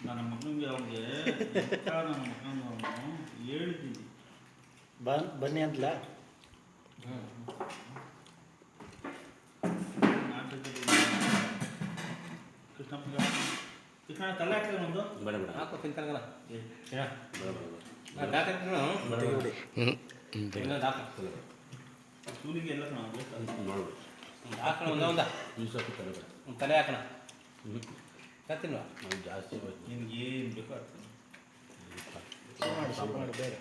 ನನ್ನ ಮಗನಿಗೆ ಅವ್ನಿಗೆ ನನ್ನ ಮಗನಿಗೆ ಅವನು ಹೇಳಿದ್ದೀನಿ ಬನ್ ಬನ್ನಿ ಅಂತಲ ಕೃಷ್ಣಪ್ಪಗೆ ಕೃಷ್ಣ ತಲೆ ಹಾಕ್ತಾರೆ ಒಂದು ಬೇಡ ಬೇಡ ಹಾಕೋ ತಿಂತಾನಲ್ಲ ಏ, ಬೇಡ ಬೇಡ ಬೇಡ ಡಾಕ್ಟರ್ ಬೇಡ ಸೂಲಿಗೆ ಎಲ್ಲ ನಾವು ಬೇಕು ನೋಡ್ಬೇಕು ಹಾಕೋಣ ಒಂದ ಒಂದ್ ತಲೆ ಹಾಕೋಣ ಹ್ಞೂ ಕತ್ತಿಲ್ವಾ? ನಾವು ಜಾಸ್ತಿ ಹೋಯ್ತು. ನಿನ್ಗೆ ಏನು ಬೇಕೋ ಮಾಡಿ ಮಾಡಿ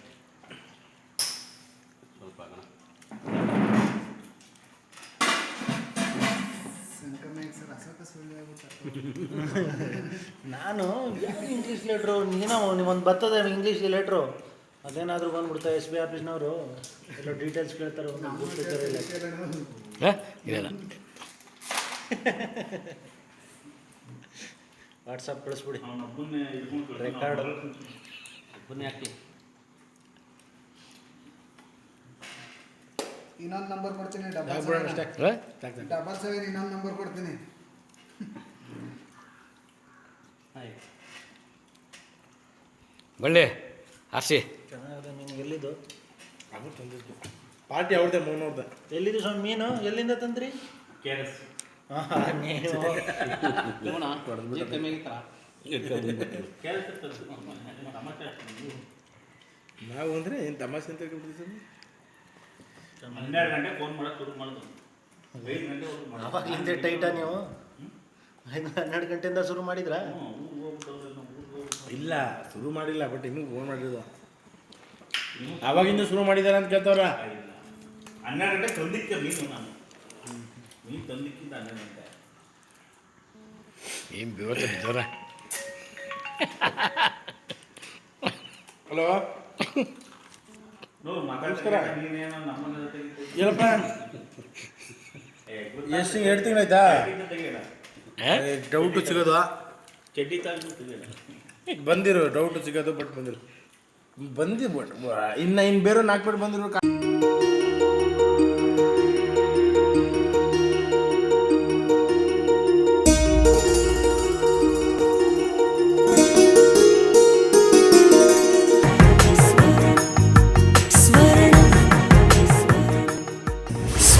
ಸ್ವಲ್ಪ ನಾನು ಯಾರು ಇಂಗ್ಲೀಷ್ ಲೆಟ್ರು ನೀನೋ ನಿಮ್ಮೊಂದು ಬರ್ತದೆ ಇಂಗ್ಲೀಷ್ ಲೆಟ್ರು ಅದೇನಾದರೂ ಬಂದ್ಬಿಡ್ತಾ ಎಸ್ ಬಿ ಆಫೀಸ್ನವರು ಎಲ್ಲ ಡೀಟೇಲ್ಸ್ ಕೇಳ್ತಾರೆ ಇಲ್ಲ. ಇಲ್ಲ ವಾಟ್ಸಪ್ ಕಳಿಸ್ಬಿಡಿ. ರೆಕಾರ್ಡ್ ಒಬ್ಬನೇ ಹಾಕಿ. ಇನ್ನೊಂದು ನಂಬರ್ ಕೊಡ್ತೀನಿ ಡಬಲ್ ಸೆವೆನ್ ಡಬಲ್ ಸೆವೆನ್ ಇನ್ನೊಂದು ನಂಬರ್ ಕೊಡ್ತೀನಿ. ಆಯ್ತು. ಬಳ್ಳಿ ಆರ್ಸಿ. ಚೆನ್ನಾಗಿದೆ ನೀನು ಎಲ್ಲಿದ್ದು ಪಾರ್ಟಿ ಅವ್ರದ್ದೆ ಮೌನವ್ರದ್ದೆ. ಎಲ್ಲಿದ್ದು ಸ್ವಾಮಿ ಮೀನು? ಎಲ್ಲಿಂದ ತಂದ್ರಿ? ಆರ್ ಆಹಾ, ನೀವು ಅಂದರೆ ಏನು ತಮಾಷೆ ಅಂತ ಹೇಳ್ಬಿಡ್ತೀವಿ ಹನ್ನೆರಡು ಗಂಟೆ ಫೋನ್ ಮಾಡೋಕೆ ಶುರು ಮಾಡೋದು ಐದು ಮಾಡೋದು. ಆವಾಗಲಿಂದ ಟೈಟಾ ನೀವು? ಹನ್ನೆರಡು ಗಂಟೆಯಿಂದ ಶುರು ಮಾಡಿದ್ರಾ? ಇಲ್ಲ ಶುರು ಮಾಡಿಲ್ಲ ಬಟ್ ಇನ್ನೂ ಫೋನ್ ಮಾಡಿರೋದು. ಅವಾಗಿಂದ ಶುರು ಮಾಡಿದಾರ ಅಂತ ಕೇಳ್ತಾವ್ರ. ಹನ್ನೆರಡು ಗಂಟೆ ತಂದಿಕ್ಕೆ ಮೀನು ನಾನು. ಮೀನು ತಂದಿಕ್ಕಿಂತ ಅನ್ನಂತೆ ಏನು ಬೇವತ್ತ ಬಿದ್ದವ್ರ? ಹಲೋ? ನಮಸ್ಕಾರ. ಏನಪ್ಪ. ಎಷ್ಟು ಎರಡು ತಿಂಗಳಾಯ್ತಾ. ಡೌಟು ಸಿಗೋದು. ಚಡ್ಡಿ ಬಂದಿರು ಡೌಟು ಸಿಗೋದು ಬಟ್ ಬಂದಿರು. ಬಂದಿ ಬಟ್ ಇನ್ನು ಇನ್ನು ಬೇರೆ ನಾಲ್ಕು ಬಟ್ ಬಂದಿರು